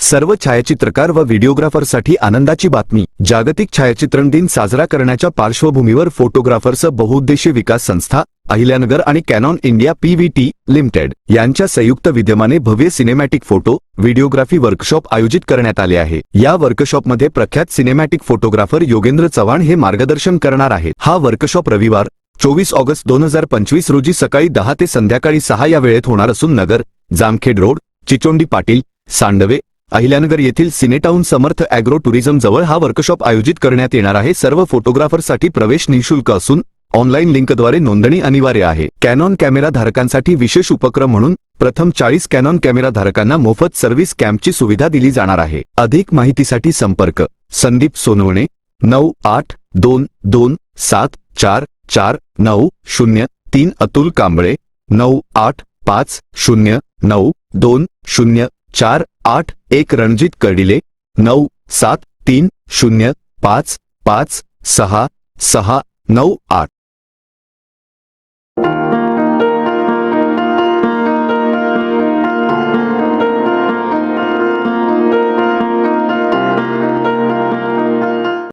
सर्व छायाचित्रकार व व्हिडिओग्राफरसाठी आनंदाची बातमी. जागतिक छायाचित्रण दिन साजरा करण्याच्या पार्श्वभूमीवर फोटोग्राफर्स बहुउद्देशीय विकास संस्था अहिल्यानगर आणि कॅनॉन इंडिया पीव्हीटी लिमिटेड यांच्या संयुक्त विद्यमाने भव्य सिनेमॅटिक फोटो व्हिडिओग्राफी वर्कशॉप आयोजित करण्यात आले आहे. या वर्कशॉपमध्ये प्रख्यात सिनेमॅटिक फोटोग्राफर योगेंद्र चव्हाण हे मार्गदर्शन करणार आहेत. हा वर्कशॉप रविवार चोवीस ऑगस्ट दोन हजार पंचवीस रोजी सकाळी दहा ते संध्याकाळी सहा या वेळेत होणार असून नगर जामखेड रोड चिचोंडी पाटील सांडवे अहिल्यानगर येथील सिनेटाऊन समर्थ अॅग्रो टुरिझम जवळ हा वर्कशॉप आयोजित करण्यात येणार आहे. सर्व फोटोग्राफरसाठी प्रवेश निशुल्क असून ऑनलाईन लिंकद्वारे नोंदणी अनिवार्य आहे. कॅनॉन कॅमेरा धारकांसाठी विशेष उपक्रम म्हणून प्रथम चाळीस कॅनॉन कॅमेरा धारकांना मोफत सर्व्हिस कॅम्पची सुविधा दिली जाणार आहे. अधिक माहितीसाठी संपर्क संदीप सोनवणे नऊ आठ दोन दोन सात चार चार नऊ शून्य तीन अतुल कांबळे नऊ आठ पाच शून्य नऊ दोन शून्य चार आठ एक रणजित कर्डिले नऊ सात तीन शून्य पाच पाच सहा सहा नऊ आठ.